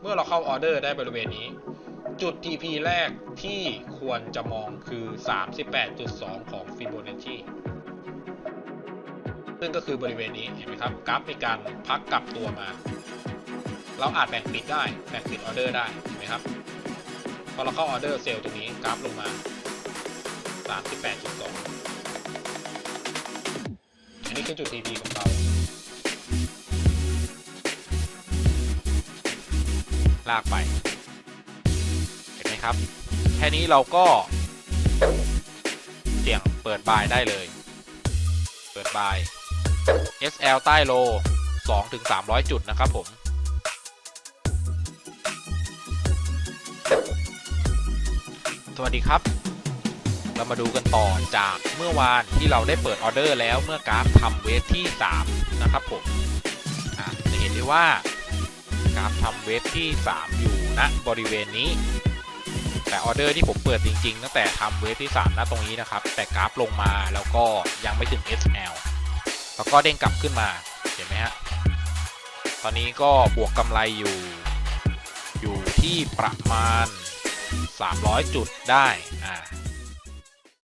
เมื่อเราเข้าออเดอร์ได้บริเวณนี้ จุด TP แรกที่ควรจะมองคือ 38.2 ของฟิโบนัชชีซึ่งก็คือบริเวณนี้เห็นไหมครับกราฟมีการพักกลับตัวมา เราอาจแบ่งปิดได้แบ่งปิดออเดอร์ได้เห็นไหมครับพอเราเข้าออเดอร์เซลล์ตรงนี้กราฟลงมา 38.2 อันนี้คือจุด TP ของเรา ลากไป เห็นไหมครับ แค่นี้เราก็เสี่ยงเปิดบายได้เลย เปิดบาย SL ใต้โล 2-300 จุดนะครับผมสวัสดีครับ เรามาดูกันต่อจากเมื่อวานที่เราได้เปิดออเดอร์แล้วเมื่อกราฟทำเวฟที่ 3 นะครับผมจะเห็นได้ว่า กราฟทำเวฟที่ 3 อยู่ณบริเวณนี้ แต่ออเดอร์ที่ผมเปิดจริงๆตั้งแต่ทำเวฟที่3ณตรงนี้นะครับ แต่กราฟลงมาแล้วก็ยังไม่ถึง SL แล้วก็เด้งกลับขึ้นมาเห็นไหมฮะตอนนี้ก็บวกกำไรอยู่ อยู่ที่ประมาณ 300 จุดได้อ่า